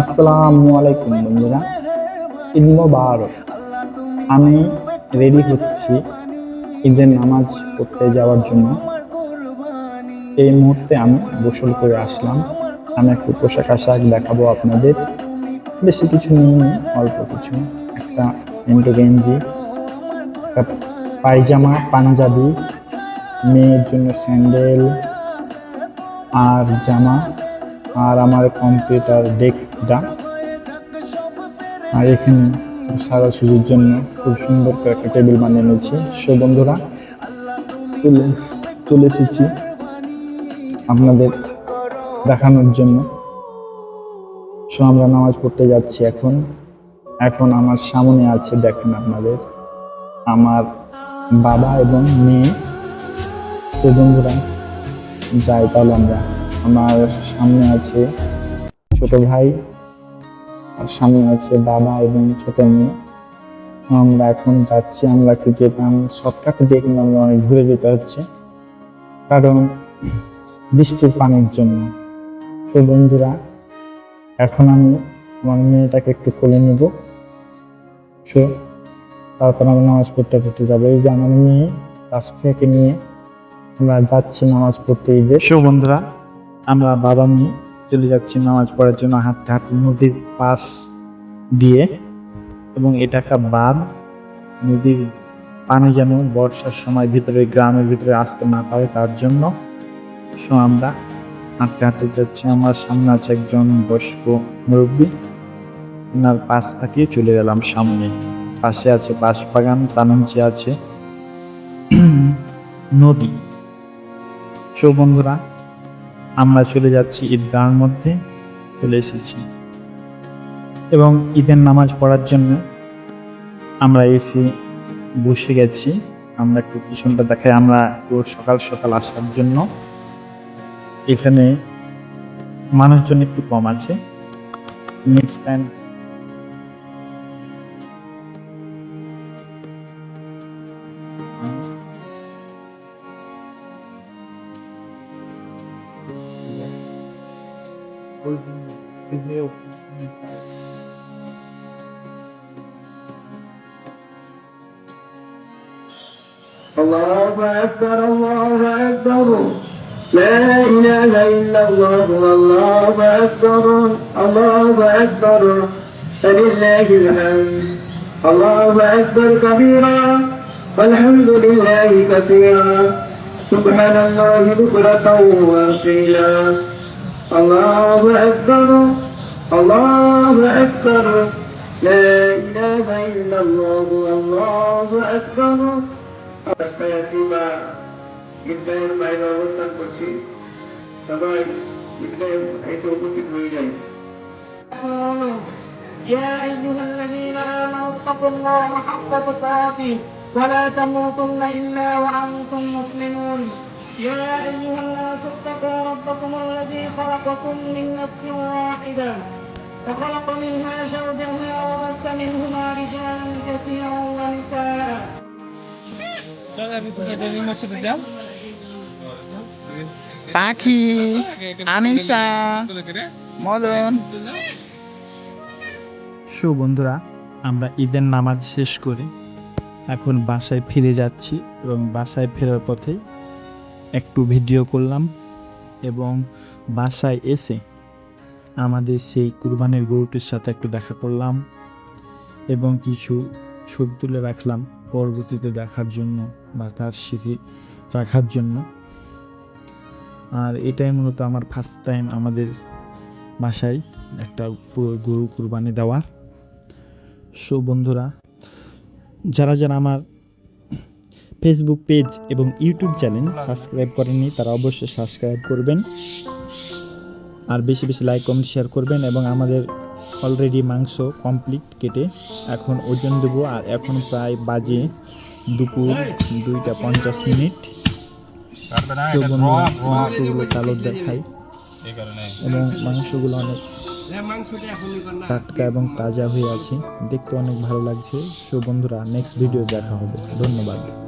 আসসালামু আলাইকুম, বন্ধুরা। ঈদ মোবারক। আমি রেডি হচ্ছি ঈদের নামাজ পড়তে যাওয়ার জন্য। এই মুহূর্তে আমি গোসল করে আসলাম। আমি একটু পোশাক আশাক দেখাবো আপনাদের। বেশি কিছু নিইনি অল্প কিছু। একটা সেন্টো গেঞ্জি, একটা পায়জামা, পাঞ্জাবি, মেয়ের জন্য স্যান্ডেল আর জামা। আর আমার কম্পিউটার ডেস্কটা। আর এখানে সারা সুজির জন্য খুব সুন্দর করে একটা টেবিল বানিয়ে নিয়েছি। সো বন্ধুরা, তুলে তুলে এসেছি আপনাদের দেখানোর জন্য। সো আমরা নামাজ পড়তে যাচ্ছি এখন। এখন আমার সামনে আছে, দেখেন আপনাদের, আমার বাবা এবং মেয়ে। তো বন্ধুরা, যাই তাহলে আমরা আমার সামনে আছে ছোট ভাই, আর সামনে আছে বাবা এবং ছোট মেয়ে। আমরা এখন যাচ্ছি, আমরা ক্রিকেট শর্টকাট দিয়ে আমরা অনেক ঘুরে যেতে হচ্ছে। কারণ বৃষ্টির পানির জন্য। তো বন্ধুরা, এখন আমি আমার মেয়েটাকে একটু কোলে নেব। সো, তারপর আমরা নামাজ পড়তে পড়তে যাব। এই যে আমার মেয়ে, রাস্তাকে নিয়ে আমরা যাচ্ছি নামাজ পড়তে। ঈদের সো বন্ধুরা আমরা বাবা মেয়ে চলে যাচ্ছি নামাজ পড়ার জন্য হাঁটতে হাঁটতে নদীর পাশ দিয়ে এবং এটা একটা বাঁধ। নদীর পানি যেন বর্ষার সময় ভিতরে, গ্রামের ভিতরে আসতে না পারে তার জন্য। সো আমরা হাঁটতে হাঁটতে যাচ্ছি। আমার সামনে আছে একজন বয়স্ক মুরব্বী। ওনার পাশ থাকিয়ে চলে গেলাম সামনে। পাশে আছে বাঁশবাগান তার নিচে আছে। নদী। সো বন্ধুরা আমরা চলে যাচ্ছি ঈদগাহর মধ্যে, চলে এসেছি। এবং ঈদের নামাজ পড়ার জন্য আমরা এসে বসে গেছি। আমরা একটু পিছনটা দেখাই, আমরা রোজ সকাল সকাল আসার জন্য। এখানে মানুষজন একটু কম আছে। Next time الله أكبر الله أكبر. لا إله إلا الله والله أكبر الله أكبر. فلله الحمد. الله أكبر كبيرا والحمد لله كثيرا. سبحان الله بكرة وأصيلا الله أكبر الله أكبر لا إله إلا الله والله أكبر রাস্তায় আছি বা ঈদগাহের বাইরে অবস্থান করছি সবাই ঈদগাহে এসে উপস্থিত হয়ে যায় يا أيها الذين آمنوا اتقوا الله حق تقاته ولا تموتن إلا وأنتم مسلمون يا أيها الناس اتقوا ربكم الذي خلقكم من نفس واحدة وخلق منها زوجها وبث منهما رجالا كثيرا ونساء পাখি আনিসা মদন সো বন্ধুরা আমরা ঈদের নামাজ শেষ করে এখন বাসায় ফিরে যাচ্ছি এবং বাসায় ফেরার পথে একটু ভিডিও করলাম এবং বাসায় এসে আমাদের সেই কুরবানির গরুটির সাথে একটু দেখা করলাম এবং কিছু ছবি তুলে রাখলাম পরবর্তীতে দেখার জন্য বা তার স্মৃতি রাখার জন্য। আর এটাই মূলত আমার ফার্স্ট টাইম আমাদের বাসায় একটা পুরো গরু কুরবানি দেওয়া সো বন্ধুরা যারা যারা আমার ফেসবুক পেজ এবং ইউটিউব চ্যানেল সাবস্ক্রাইব করেননি তারা অবশ্যই সাবস্ক্রাইব করবেন। আর বেশি বেশি লাইক কমেন্ট শেয়ার করবেন এবং আমাদের অলরেডি মাংস কমপ্লিট কেটে এখন ওজন দেবো। আর এখন প্রায় বাজে দুপুর দুইটা পঞ্চাশ মিনিট। মাংসগুলো চালু দেখাই। এবং মাংসগুলো অনেক টাটকা এবং তাজা হয়ে আছে। দেখতে অনেক ভালো লাগছে। সো বন্ধুরা নেক্সট ভিডিও দেখা হবে। ধন্যবাদ।